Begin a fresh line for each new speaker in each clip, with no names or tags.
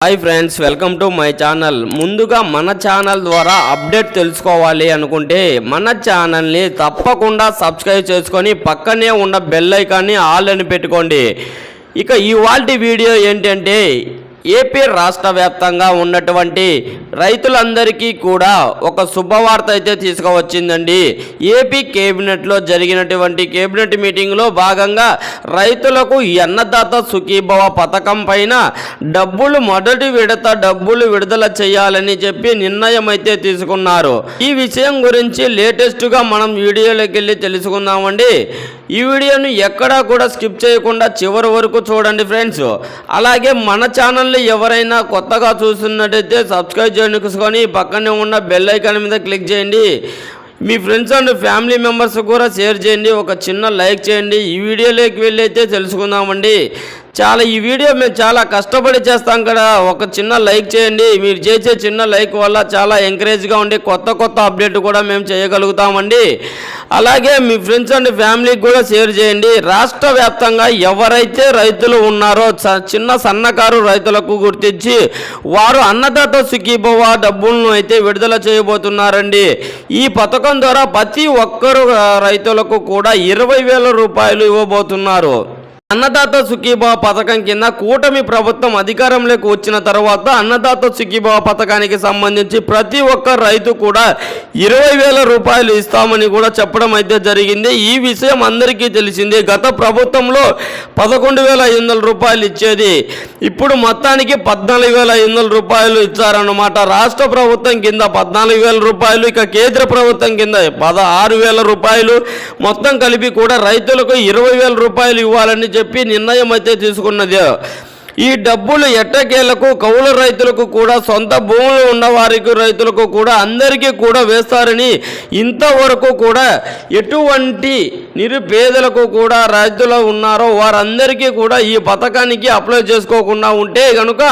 Hi friends welcome to my channel ముందుగా మన channel ద్వారా అప్డేట్ తెలుసుకోవాలి అనుకుంటే మన ఛానల్ని తప్పకుండా సబ్స్క్రైబ్ చేసుకొని పక్కనే ఉన్న బెల్ ఐకాన్ని ఆల్ అని పెట్టుకోండి. ఇక ఇవాళ వీడియో ఏంటంటే ఏపీ రాష్ట్ర వ్యాప్తంగా ఉన్నటువంటి రైతులందరికీ కూడా ఒక శుభవార్త అయితే తీసుకువచ్చిందండి. ఏపీ కేబినెట్లో జరిగినటువంటి కేబినెట్ మీటింగ్లో భాగంగా రైతులకు అన్నదాత సుఖీభవ పథకం పైన డబ్బులు మొదటి విడత డబ్బులు విడుదల చేయాలని చెప్పి నిర్ణయం అయితే తీసుకున్నారు. ఈ విషయం గురించి లేటెస్ట్గా మనం వీడియోలోకి వెళ్ళి తెలుసుకుందామండి. ఈ వీడియోను ఎక్కడా కూడా స్కిప్ చేయకుండా చివరి వరకు చూడండి ఫ్రెండ్స్. అలాగే మన ఛానల్ని ఎవరైనా కొత్తగా చూస్తున్నట్టయితే సబ్స్క్రైబ్ చేసుకొని పక్కనే ఉన్న బెల్ ఐకాన్ మీద క్లిక్ చేయండి. మీ ఫ్రెండ్స్ అండ్ ఫ్యామిలీ మెంబర్స్ కూడా షేర్ చేయండి. ఒక చిన్న లైక్ చేయండి. ఈ వీడియోలోకి వెళ్ళి అయితే తెలుసుకుందామండి. చాలా ఈ వీడియో మేము చాలా కష్టపడి చేస్తాం కదా. ఒక చిన్న లైక్ చేయండి. మీరు చేసే చిన్న లైక్ వల్ల చాలా ఎంకరేజ్గా ఉండి కొత్త కొత్త అప్డేట్ కూడా మేము చేయగలుగుతామండి. అలాగే మీ ఫ్రెండ్స్ అండ్ ఫ్యామిలీకి కూడా షేర్ చేయండి. రాష్ట్ర వ్యాప్తంగా ఎవరైతే రైతులు ఉన్నారో చిన్న సన్నకారు రైతులకు గుర్తించి వారు అన్నదాత సుఖీభవ డబ్బులను అయితే విడుదల చేయబోతున్నారండి. ఈ పథకం ద్వారా ప్రతి ఒక్కరు రైతులకు కూడా ఇరవై వేల రూపాయలు ఇవ్వబోతున్నారు. అన్నదాత సుఖీభావ పథకం కింద కూటమి ప్రభుత్వం అధికారంలోకి వచ్చిన తర్వాత అన్నదాత సుఖీభావ పథకానికి సంబంధించి ప్రతి ఒక్క రైతు కూడా ఇరవై వేల రూపాయలు ఇస్తామని కూడా చెప్పడం అయితే జరిగింది. ఈ విషయం అందరికీ తెలిసిందే. గత ప్రభుత్వంలో పదకొండు వేల ఐదు వందల రూపాయలు ఇచ్చేది. ఇప్పుడు మొత్తానికి పద్నాలుగు వేల ఐదు వందల రూపాయలు ఇచ్చారన్నమాట. రాష్ట్ర ప్రభుత్వం కింద పద్నాలుగు వేల రూపాయలు ఇక కేంద్ర ప్రభుత్వం కింద పద ఆరు వేల రూపాయలు. మొత్తం కలిపి కూడా రైతులకు ఇరవై వేల రూపాయలు ఇవ్వాలని చెప్పి నిర్ణయం అయితే తీసుకున్నది. ఈ డబ్బులు ఎట్టకేలకు కౌలు రైతులకు కూడా సొంత భూములు ఉన్న వారికి రైతులకు కూడా అందరికీ కూడా వేస్తారని ఇంతవరకు కూడా ఎటువంటి నిరుపేదలకు కూడా రైతులు ఉన్నారో వారందరికీ కూడా ఈ పథకానికి అప్లై చేసుకోకుండా ఉంటే కనుక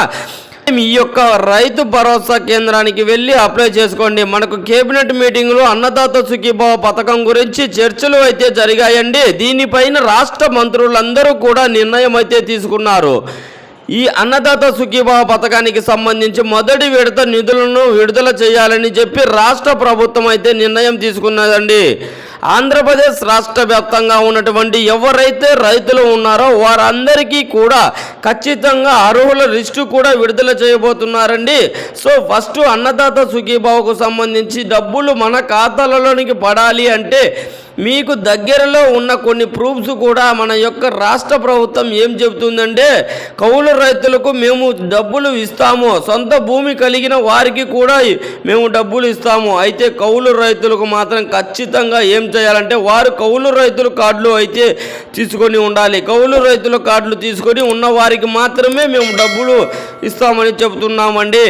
ఈ యొక్క రైతు భరోసా కేంద్రానికి వెళ్ళి అప్లై చేసుకోండి. మనకు కేబినెట్ మీటింగ్లో అన్నదాత సుఖీభావ పథకం గురించి చర్చలు అయితే జరిగాయండి. దీనిపైన రాష్ట్ర మంత్రులందరూ కూడా నిర్ణయం అయితే తీసుకున్నారు. ఈ అన్నదాత సుఖీభావ పథకానికి సంబంధించి మొదటి విడత నిధులను విడుదల చేయాలని చెప్పి రాష్ట్ర ప్రభుత్వం అయితే నిర్ణయం తీసుకున్నదండి. ఆంధ్రప్రదేశ్ రాష్ట్ర వ్యాప్తంగా ఉన్నటువంటి ఎవరైతే రైతులు ఉన్నారో వారందరికీ కూడా ఖచ్చితంగా అర్హుల లిస్టు కూడా విడుదల చేయబోతున్నారండి. సో ఫస్ట్ అన్నదాత సుఖీభావకు సంబంధించి డబ్బులు మన ఖాతాలలోనికి పడాలి అంటే మీకు దగ్గరలో ఉన్న కొన్ని ప్రూఫ్స్ కూడా మన యొక్క రాష్ట్ర ప్రభుత్వం ఏం చెబుతుందంటే కౌలు రైతులకు మేము డబ్బులు ఇస్తాము. సొంత భూమి కలిగిన వారికి కూడా మేము డబ్బులు ఇస్తాము. అయితే కౌలు రైతులకు మాత్రం ఖచ్చితంగా ఏం చేయాలంటే వారు కౌలు రైతుల కార్డులు అయితే తీసుకొని ఉండాలి. కౌలు రైతుల కార్డులు తీసుకొని ఉన్న వారికి మాత్రమే మేము డబ్బులు ఇస్తామని చెబుతున్నామండి.